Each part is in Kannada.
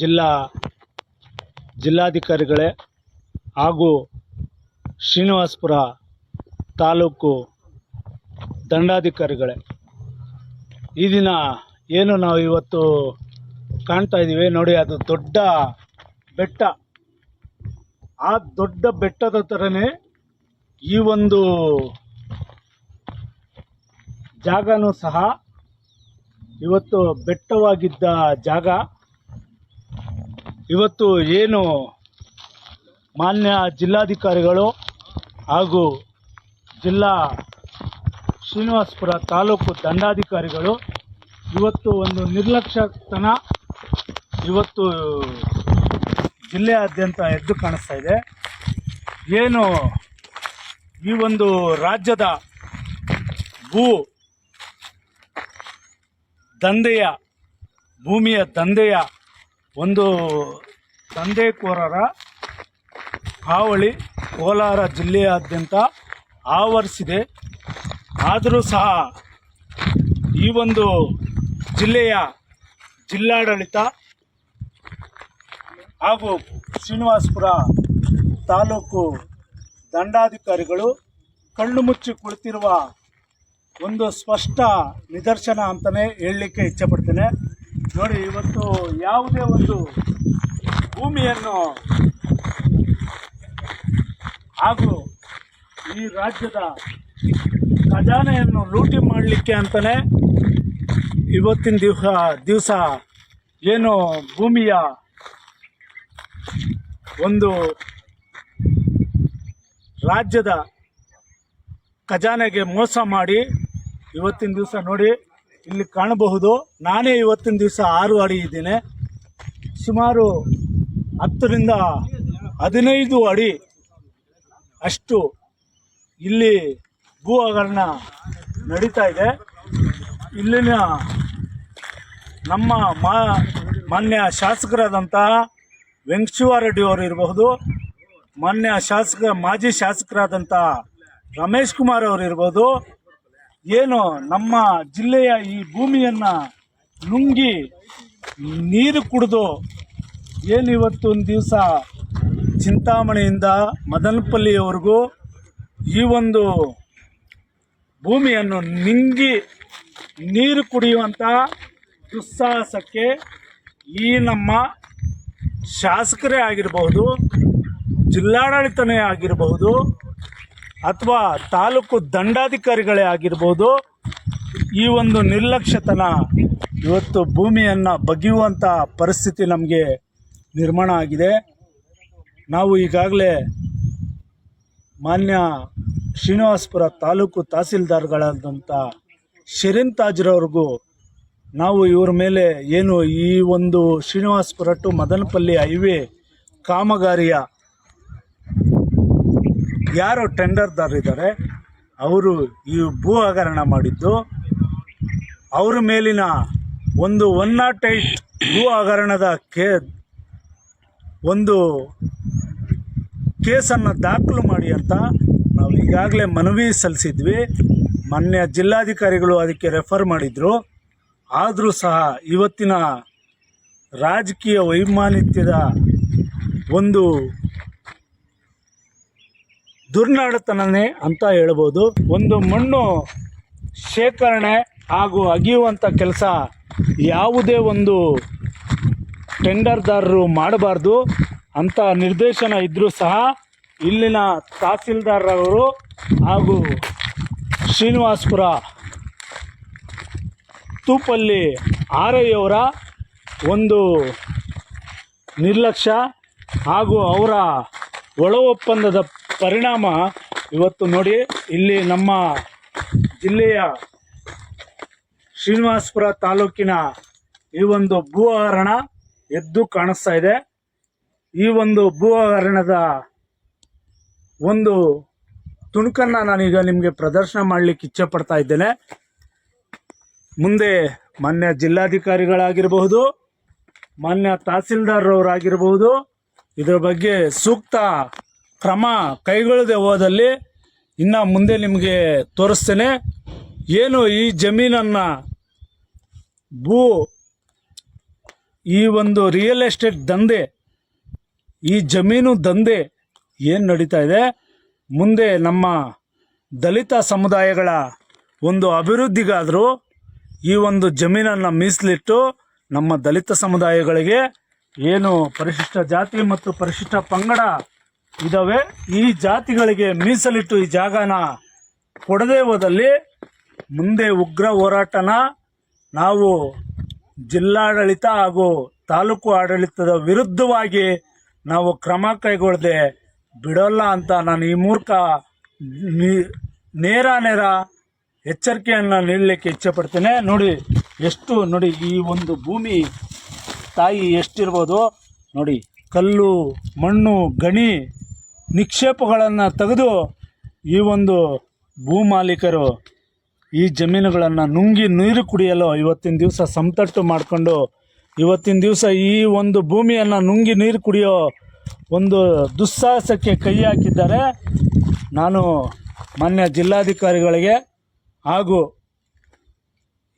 ಜಿಲ್ಲಾ ಜಿಲ್ಲಾಧಿಕಾರಿಗಳೇ ಹಾಗೂ ಶ್ರೀನಿವಾಸಪುರ ತಾಲೂಕು ದಂಡಾಧಿಕಾರಿಗಳೇ. ಈ ದಿನ ಏನು ನಾವು ಇವತ್ತು ಕಾಣ್ತಾ ಇದ್ದೀವಿ ನೋಡಿ, ಅದು ದೊಡ್ಡ ಬೆಟ್ಟ. ಆ ದೊಡ್ಡ ಬೆಟ್ಟದ ಥರನೇ ಈ ಒಂದು ಜಾಗನೂ ಸಹ ಇವತ್ತು ಬೆಟ್ಟವಾಗಿದ್ದ ಜಾಗ, ಇವತ್ತು ಏನು ಮಾನ್ಯ ಜಿಲ್ಲಾಧಿಕಾರಿಗಳು ಹಾಗೂ ಜಿಲ್ಲಾ ಶ್ರೀನಿವಾಸಪುರ ತಾಲೂಕು ದಂಡಾಧಿಕಾರಿಗಳು ಇವತ್ತು ಒಂದು ನಿರ್ಲಕ್ಷ್ಯತನ ಇವತ್ತು ಜಿಲ್ಲೆಯಾದ್ಯಂತ ಎದ್ದು ಕಾಣಿಸ್ತಾ ಇದೆ. ಏನು ಈ ಒಂದು ರಾಜ್ಯದ ಭೂ ದಂಧೆಯ ಭೂಮಿಯ ದಂಧೆಯ ಒಂದು ದಂಧೆಕೋರರ ಹಾವಳಿ ಕೋಲಾರ ಜಿಲ್ಲೆಯಾದ್ಯಂತ ಆವರಿಸಿದೆ. ಆದರೂ ಸಹ ಈ ಒಂದು ಜಿಲ್ಲೆಯ ಜಿಲ್ಲಾಡಳಿತ ಹಾಗೂ ಶ್ರೀನಿವಾಸಪುರ ತಾಲೂಕು ದಂಡಾಧಿಕಾರಿಗಳು ಕಣ್ಣು ಮುಚ್ಚಿ ಕುಳಿತಿರುವ ಒಂದು ಸ್ಪಷ್ಟ ನಿದರ್ಶನ ಅಂತಲೇ ಹೇಳಲಿಕ್ಕೆ ಇಚ್ಛೆಪಡ್ತೇನೆ. ನೋಡಿ, ಇವತ್ತು ಯಾವುದೇ ಒಂದು ಭೂಮಿಯನ್ನು ಹಾಗೂ ಈ ರಾಜ್ಯದ ಖಜಾನೆಯನ್ನು ಲೂಟಿ ಮಾಡಲಿಕ್ಕೆ ಅಂತಲೇ ಇವತ್ತಿನ ದಿವಸ ದಿವಸ ಏನು ಭೂಮಿಯ ಒಂದು ರಾಜ್ಯದ ಖಜಾನೆಗೆ ಮೋಸ ಮಾಡಿ ಇವತ್ತಿನ ದಿವಸ ನೋಡಿ ಇಲ್ಲಿ ಕಾಣಬಹುದು. ನಾನೇ ಇವತ್ತಿನ ದಿವಸ ಆರು ಅಡಿ ಇದ್ದೇನೆ. ಸುಮಾರು ಹತ್ತರಿಂದ ಹದಿನೈದು ಅಡಿ ಅಷ್ಟು ಇಲ್ಲಿ ಭೂ ಹಗರಣ ನಡೀತಾ ಇದೆ. ಇಲ್ಲಿನ ನಮ್ಮ ಮಾ ಮಾನ್ಯ ಶಾಸಕರಾದಂತಹ ವೆಂಕಟೇಶ್ವರರೆಡ್ಡಿ ಅವರು ಇರಬಹುದು. ಮಾನ್ಯ ಶಾಸಕ, ಮಾಜಿ ಶಾಸಕರಾದಂಥ ರಮೇಶ್ ಕುಮಾರ್ ಅವರಿರ್ಬೋದು ಏನು ನಮ್ಮ ಜಿಲ್ಲೆಯ ಈ ಭೂಮಿಯನ್ನು ನುಂಗಿ ನೀರು ಕುಡಿದು ಏನು ಇವತ್ತು ಒಂದು ದಿವಸ ಚಿಂತಾಮಣಿಯಿಂದ ಮದನಪಲ್ಲಿಯವರೆಗೂ ಈ ಒಂದು ಭೂಮಿಯನ್ನು ನಿಂಗಿ ನೀರು ಕುಡಿಯುವಂಥ ದುಸ್ಸಾಹಸಕ್ಕೆ ಈ ನಮ್ಮ ಶಾಸಕರೇ ಆಗಿರಬಹುದು, ಜಿಲ್ಲಾಡಳಿತನೇ ಆಗಿರಬಹುದು ಅಥವಾ ತಾಲೂಕು ದಂಡಾಧಿಕಾರಿಗಳೇ ಆಗಿರ್ಬೋದು, ಈ ಒಂದು ನಿರ್ಲಕ್ಷ್ಯತನ ಇವತ್ತು ಭೂಮಿಯನ್ನು ಬಗೆಯುವಂಥ ಪರಿಸ್ಥಿತಿ ನಮಗೆ ನಿರ್ಮಾಣ ಆಗಿದೆ. ನಾವು ಈಗಾಗಲೇ ಮಾನ್ಯ ಶ್ರೀನಿವಾಸಪುರ ತಾಲೂಕು ತಹಸೀಲ್ದಾರ್ಗಳಾದಂಥ ಶರೀನ್ ತಾಜ್ರವ್ರಿಗೂ ನಾವು ಇವ್ರ ಮೇಲೆ ಏನು ಈ ಒಂದು ಶ್ರೀನಿವಾಸಪುರ ಟು ಮದನಪಲ್ಲಿ ಹೈವೇ ಕಾಮಗಾರಿಯ ಯಾರು ಟೆಂಡರ್ದಾರಿದ್ದಾರೆ, ಅವರು ಈ ಭೂ ಹಗರಣ ಮಾಡಿದ್ದು, ಅವರ ಮೇಲಿನ ಒಂದು ಒನ್ ನಾಟ್ ಏಯ್ಟ್ ಭೂ ಹಗರಣದ ಕೇ, ಒಂದು ಕೇಸನ್ನು ದಾಖಲು ಮಾಡಿ ಅಂತ ನಾವು ಈಗಾಗಲೇ ಮನವಿ ಸಲ್ಲಿಸಿದ್ವಿ. ಮೊನ್ನೆ ಜಿಲ್ಲಾಧಿಕಾರಿಗಳು ಅದಕ್ಕೆ ರೆಫರ್ ಮಾಡಿದರು. ಆದರೂ ಸಹ ಇವತ್ತಿನ ರಾಜಕೀಯ ವೈಮಾನಿತ್ಯದ ಒಂದು ದುರ್ನಾಡತನನೇ ಅಂತ ಹೇಳ್ಬೋದು. ಒಂದು ಮಣ್ಣು ಶೇಖರಣೆ ಹಾಗೂ ಅಗಿಯುವಂಥ ಕೆಲಸ ಯಾವುದೇ ಒಂದು ಟೆಂಡರ್ದಾರರು ಮಾಡಬಾರ್ದು ಅಂತ ನಿರ್ದೇಶನ ಇದ್ದರೂ ಸಹ ಇಲ್ಲಿನ ತಹಸೀಲ್ದಾರರವರು ಹಾಗೂ ಶ್ರೀನಿವಾಸಪುರ ತೂಪಲ್ಲಿ ಆರಯ್ಯವರ ಒಂದು ನಿರ್ಲಕ್ಷ್ಯ ಹಾಗೂ ಅವರ ಒಳ ಒಪ್ಪಂದದ ಪರಿಣಾಮ ಇವತ್ತು ನೋಡಿ ಇಲ್ಲಿ ನಮ್ಮ ಜಿಲ್ಲೆಯ ಶ್ರೀನಿವಾಸಪುರ ತಾಲೂಕಿನ ಈ ಒಂದು ಭೂ ಹಗರಣ ಎದ್ದು ಕಾಣಿಸ್ತಾ ಇದೆ. ಈ ಒಂದು ಭೂ ಹಗರಣದ ಒಂದು ತುಣುಕನ್ನು ನಾನೀಗ ನಿಮಗೆ ಪ್ರದರ್ಶನ ಮಾಡಲಿಕ್ಕೆ ಇಚ್ಛೆ ಪಡ್ತಾ ಇದ್ದೇನೆ. ಮುಂದೆ ಮಾನ್ಯ ಜಿಲ್ಲಾಧಿಕಾರಿಗಳಾಗಿರಬಹುದು, ಮಾನ್ಯ ತಹಸೀಲ್ದಾರ್ರವರಾಗಿರಬಹುದು, ಇದರ ಬಗ್ಗೆ ಸೂಕ್ತ ಕ್ರಮ ಕೈಗೊಳ್ಳದೆ ಹೋದಲ್ಲಿ ಇನ್ನು ಮುಂದೆ ನಿಮಗೆ ತೋರಿಸ್ತೇನೆ. ಏನು ಈ ಜಮೀನನ್ನು ಭೂ ಈ ಒಂದು ರಿಯಲ್ ಎಸ್ಟೇಟ್ ದಂಧೆ, ಈ ಜಮೀನು ದಂಧೆ ಏನು ನಡೀತಾ ಇದೆ? ಮುಂದೆ ನಮ್ಮ ದಲಿತ ಸಮುದಾಯಗಳ ಒಂದು ಅಭಿವೃದ್ಧಿಗಾದರೂ ಈ ಒಂದು ಜಮೀನನ್ನು ಮೀಸಲಿಟ್ಟು ನಮ್ಮ ದಲಿತ ಸಮುದಾಯಗಳಿಗೆ ಏನು ಪರಿಶಿಷ್ಟ ಜಾತಿ ಮತ್ತು ಪರಿಶಿಷ್ಟ ಪಂಗಡ ಇದ್ದಾವೆ ಈ ಜಾತಿಗಳಿಗೆ ಮೀಸಲಿಟ್ಟು ಈ ಜಾಗನ ಕೊಡದೇ ಹೋದಲ್ಲಿ ಮುಂದೆ ಉಗ್ರ ಹೋರಾಟನ ನಾವು ಜಿಲ್ಲಾಡಳಿತ ಹಾಗೂ ತಾಲೂಕು ಆಡಳಿತದ ವಿರುದ್ಧವಾಗಿ ನಾವು ಕ್ರಮ ಕೈಗೊಳ್ಳದೆ ಬಿಡೋಲ್ಲ ಅಂತ ನಾನು ಈ ಮೂರ್ಖ ನೇರ ನೇರ ಎಚ್ಚರಿಕೆಯನ್ನು ನೀಡಲಿಕ್ಕೆ ಇಚ್ಛೆಪಡ್ತೇನೆ. ನೋಡಿ, ಎಷ್ಟು ನೋಡಿ ಈ ಒಂದು ಭೂಮಿ ತಾಯಿ ಎಷ್ಟಿರ್ಬೋದು. ನೋಡಿ, ಕಲ್ಲು, ಮಣ್ಣು, ಗಣಿ ನಿಕ್ಷೇಪಗಳನ್ನು ತೆಗೆದು ಈ ಒಂದು ಭೂಮಾಲೀಕರು ಈ ಜಮೀನುಗಳನ್ನು ನುಂಗಿ ನೀರು ಕುಡಿಯಲು ಇವತ್ತಿನ ದಿವಸ ಸಮತಟ್ಟು ಮಾಡಿಕೊಂಡು, ಇವತ್ತಿನ ದಿವಸ ಈ ಒಂದು ಭೂಮಿಯನ್ನು ನುಂಗಿ ನೀರು ಕುಡಿಯೋ ಒಂದು ದುಸ್ಸಾಹಸಕ್ಕೆ ಕೈ ಹಾಕಿದ್ದಾರೆ. ನಾನು ಮಾನ್ಯ ಜಿಲ್ಲಾಧಿಕಾರಿಗಳಿಗೆ ಹಾಗೂ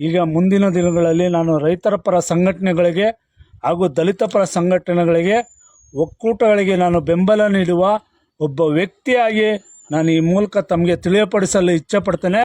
ಈಗ ಮುಂದಿನ ದಿನಗಳಲ್ಲಿ ನಾನು ರೈತರ ಪರ ಸಂಘಟನೆಗಳಿಗೆ ಹಾಗೂ ದಲಿತ ಪರ ಸಂಘಟನೆಗಳಿಗೆ ಒಕ್ಕೂಟಗಳಿಗೆ ನಾನು ಬೆಂಬಲ ನೀಡುವ ಒಬ್ಬ ವ್ಯಕ್ತಿಯಾಗಿ ನಾನು ಈ ಮೂಲಕ ತಮಗೆ ತಿಳಿಯಪಡಿಸಲು ಇಚ್ಛೆಪಡ್ತೇನೆ.